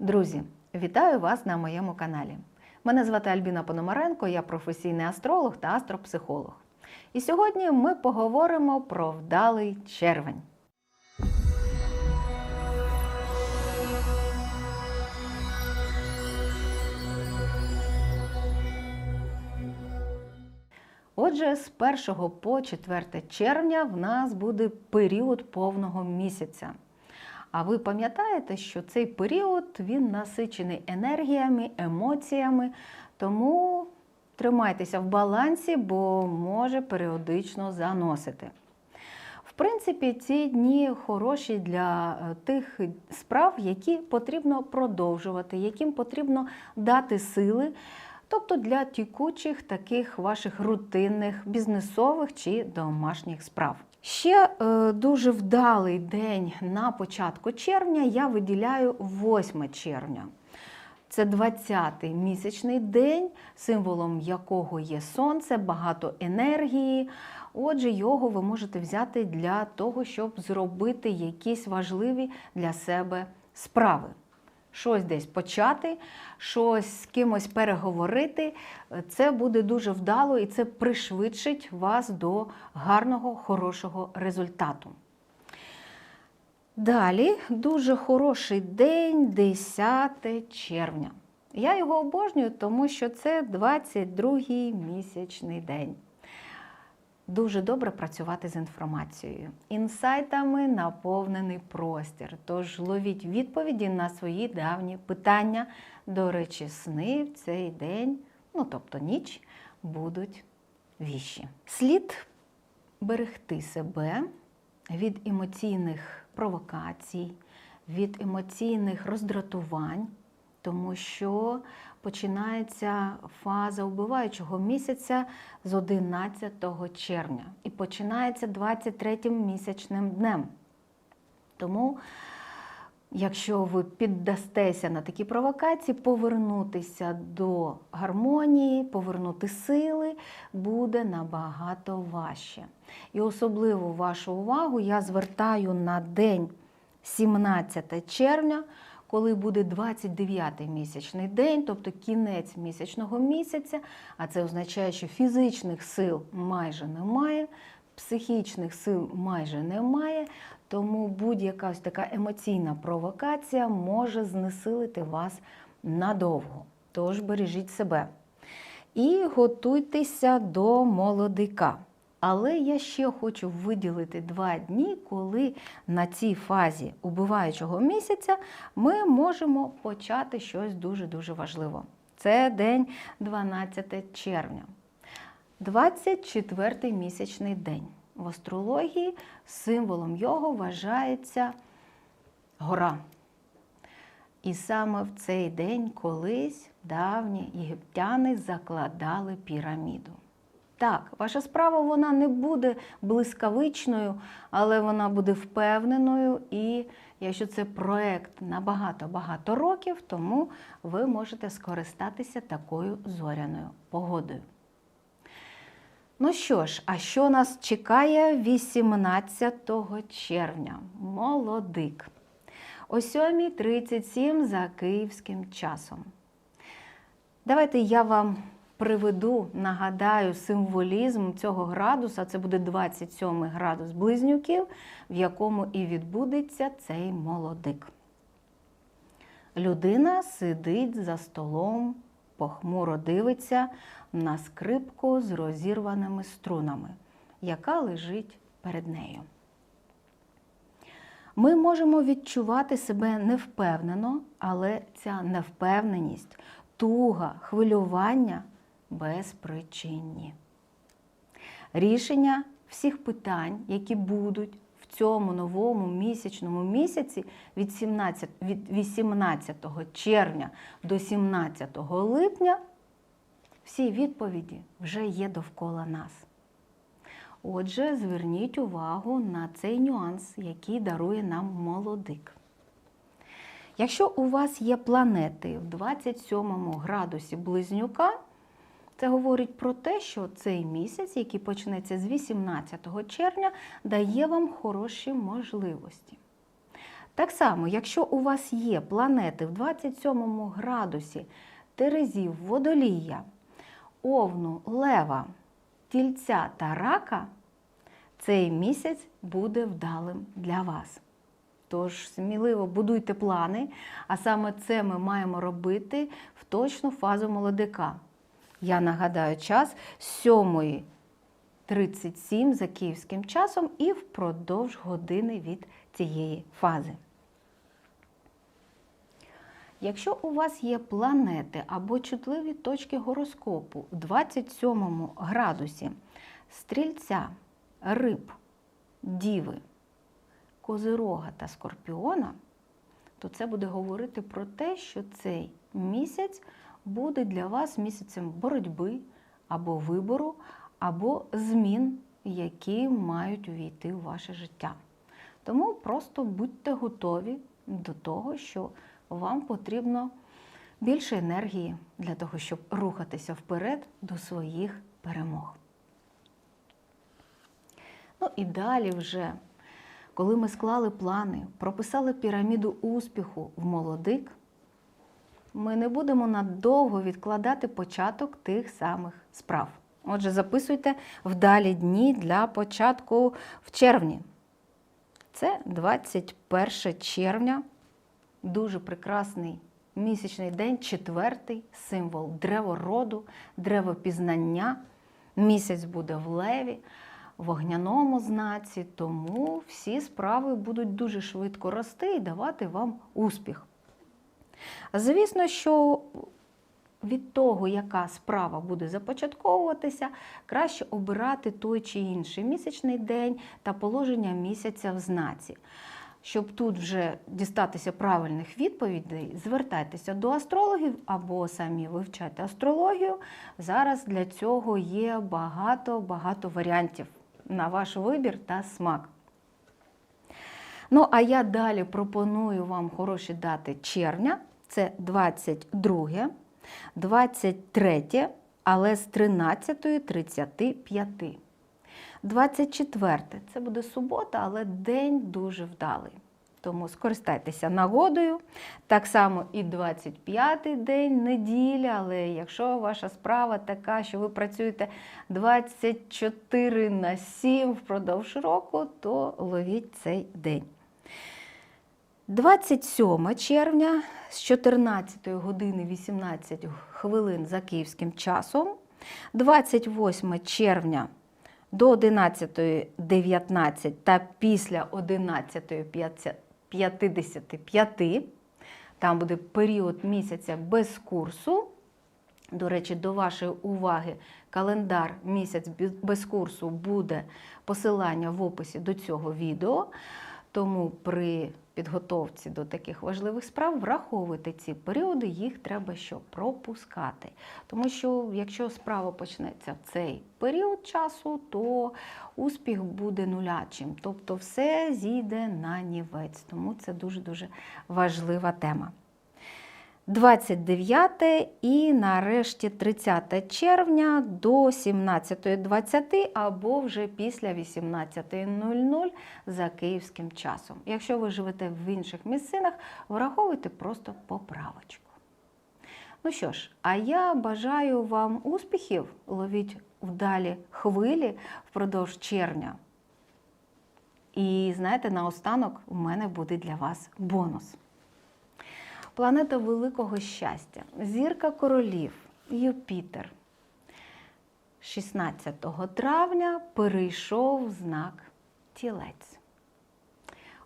Друзі, вітаю вас на моєму каналі. Мене звати Альбіна Пономаренко, я професійний астролог та астропсихолог. І сьогодні ми поговоримо про вдалий червень. Отже, з 1 по 4 червня в нас буде період повного місяця. А ви пам'ятаєте, що цей період він насичений енергіями, емоціями, тому тримайтеся в балансі, бо може періодично заносити. В принципі, ці дні хороші для е, тих справ, які потрібно продовжувати, яким потрібно дати сили, тобто для тікучих таких ваших рутинних бізнесових чи домашніх справ. Ще е, дуже вдалий день на початку червня я виділяю 8 червня. Це 20-й місячний день, символом якого є сонце, багато енергії. Отже, його ви можете взяти для того, щоб зробити якісь важливі для себе справи. Щось десь почати, щось з кимось переговорити. Це буде дуже вдало і це пришвидшить вас до гарного, хорошого результату. Далі дуже хороший день, 10 червня. Я його обожнюю, тому що це 22-й місячний день. Дуже добре працювати з інформацією. Інсайтами наповнений простір. Тож ловіть відповіді на свої давні питання. До речі, сни в цей день, ну тобто ніч, будуть віщі. Слід берегти себе від емоційних провокацій, від емоційних роздратувань, тому що починається фаза вбиваючого місяця з 11 червня і починається 23-м місячним днем. Тому, якщо ви піддастеся на такі провокації, повернутися до гармонії, повернути сили буде набагато важче. І особливу вашу увагу я звертаю на день 17 червня, коли буде 29-й місячний день, тобто кінець місячного місяця, а це означає, що фізичних сил майже немає, психічних сил майже немає, тому будь-яка така емоційна провокація може знесилити вас надовго. Тож бережіть себе. І готуйтеся до молодика. Але я ще хочу виділити два дні, коли на цій фазі убиваючого місяця ми можемо почати щось дуже-дуже важливо. Це день 12 червня. 24-й місячний день. В астрології символом його вважається гора. І саме в цей день колись давні єгиптяни закладали піраміду. Так, ваша справа вона не буде блискавичною, але вона буде впевненою. І якщо це проект на багато-багато років, тому ви можете скористатися такою зоряною погодою. Ну що ж, а що нас чекає 18 червня? Молодик. О 7.37 за київським часом. Давайте я вам приведу, нагадаю, символізм цього градуса. Це буде 27 градус близнюків, в якому і відбудеться цей молодик. Людина сидить за столом, похмуро дивиться на скрипку з розірваними струнами, яка лежить перед нею. Ми можемо відчувати себе невпевнено, але ця невпевненість, туга, хвилювання безпричинні. Рішення всіх питань, які будуть в цьому новому місячному місяці від 17, від 18 червня до 17 липня, всі відповіді вже є довкола нас. Отже, зверніть увагу на цей нюанс, який дарує нам молодик. Якщо у вас є планети в 27 градусі близнюка, це говорить про те, що цей місяць, який почнеться з 18 червня, дає вам хороші можливості. Так само, якщо у вас є планети в 27 градусі Терезів, Водолія, Овну, Лева, Тільця та Рака, цей місяць буде вдалим для вас. Тож сміливо будуйте плани, а саме це ми маємо робити в точну фазу молодика. Я нагадаю час з 7.37 за київським часом і впродовж години від цієї фази. Якщо у вас є планети або чутливі точки гороскопу в 27 градусі стрільця, риб, діви, козирога та скорпіона, то це буде говорити про те, що цей місяць буде для вас місяцем боротьби або вибору, або змін, які мають увійти у ваше життя. Тому просто будьте готові до того, що вам потрібно більше енергії для того, щоб рухатися вперед до своїх перемог. Ну і далі вже, коли ми склали плани, прописали піраміду успіху в молодик, ми не будемо надовго відкладати початок тих самих справ. Отже, записуйте вдалі дні для початку в червні. Це 21 червня, дуже прекрасний місячний день, четвертий символ древороду, древопізнання. Місяць буде в леві, вогняному знаці, тому всі справи будуть дуже швидко рости і давати вам успіх. Звісно, що від того, яка справа буде започатковуватися, краще обирати той чи інший місячний день та положення місяця в знаці. Щоб тут вже дістатися правильних відповідей, звертайтеся до астрологів або самі вивчайте астрологію. Зараз для цього є багато-багато варіантів на ваш вибір та смак. Ну, а я далі пропоную вам хороші дати червня. Це 22, 23, але з 13.35. 24 це буде субота, але день дуже вдалий. Тому скористайтеся нагодою. Так само і 25-й день неділя, але якщо ваша справа така, що ви працюєте 24 на 7 впродовж року, то ловіть цей день. 27 червня з 14 години 18 хвилин за київським часом. 28 червня до 11.19 та після 11.55. Там буде період місяця без курсу. До речі, до вашої уваги, календар місяць без курсу буде посилання в описі до цього відео. Тому при підготовці до таких важливих справ враховуйте ці періоди, їх треба що пропускати. Тому що якщо справа почнеться в цей період часу, то успіх буде нулячим. Тобто все зійде на нівець. Тому це дуже-дуже важлива тема. 29 і нарешті 30 червня до 17.20 або вже після 18.00 за київським часом. Якщо ви живете в інших місцинах, враховуйте просто поправочку. Ну що ж, а я бажаю вам успіхів, ловіть вдалі хвилі впродовж червня. І знаєте, наостанок у мене буде для вас бонус. Планета великого щастя, зірка королів, Юпітер. 16 травня перейшов знак тілець.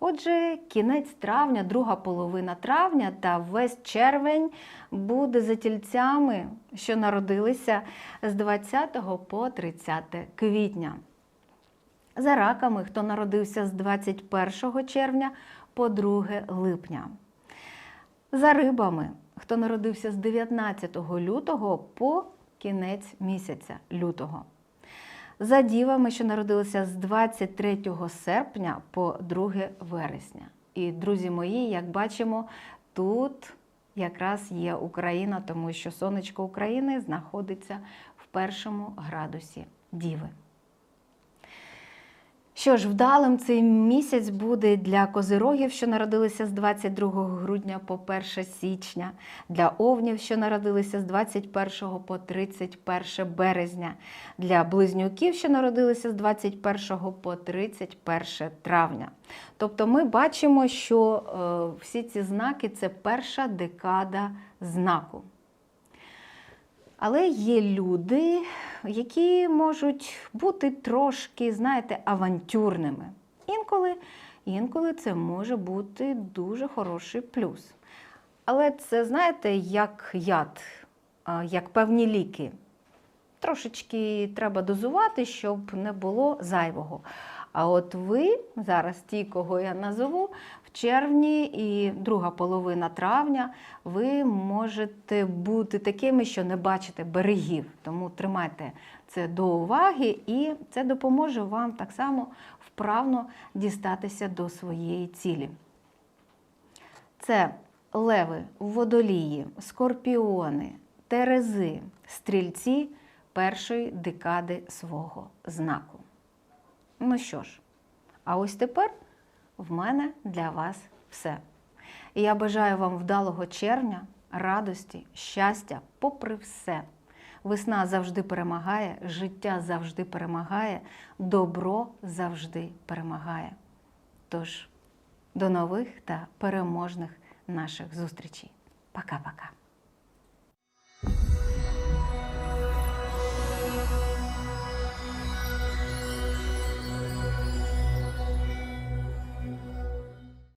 Отже, кінець травня, друга половина травня та весь червень буде за тільцями, що народилися з 20 по 30 квітня. За раками, хто народився з 21 червня по 2 липня. За рибами, хто народився з 19 лютого по кінець місяця лютого. За дівами, що народилися з 23 серпня по 2 вересня. І, друзі мої, як бачимо, тут якраз є Україна, тому що сонечко України знаходиться в першому градусі Діви. Що ж, вдалим цей місяць буде для козирогів, що народилися з 22 грудня по 1 січня, для овнів, що народилися з 21 по 31 березня, для близнюків, що народилися з 21 по 31 травня. Тобто ми бачимо, що е, всі ці знаки це перша декада знаку. Але є люди, які можуть бути трошки, знаєте, авантюрними. Інколи, інколи це може бути дуже хороший плюс. Але це, знаєте, як яд, як певні ліки. Трошечки треба дозувати, щоб не було зайвого. А от ви зараз, ті, кого я назову, в червні і друга половина травня, ви можете бути такими, що не бачите берегів. Тому тримайте це до уваги, і це допоможе вам так само вправно дістатися до своєї цілі. Це леви, водолії, скорпіони, терези, стрільці першої декади свого знаку. Ну що ж, а ось тепер в мене для вас все. І я бажаю вам вдалого червня, радості, щастя, попри все. Весна завжди перемагає, життя завжди перемагає, добро завжди перемагає. Тож, до нових та переможних наших зустрічей. Пока-пока.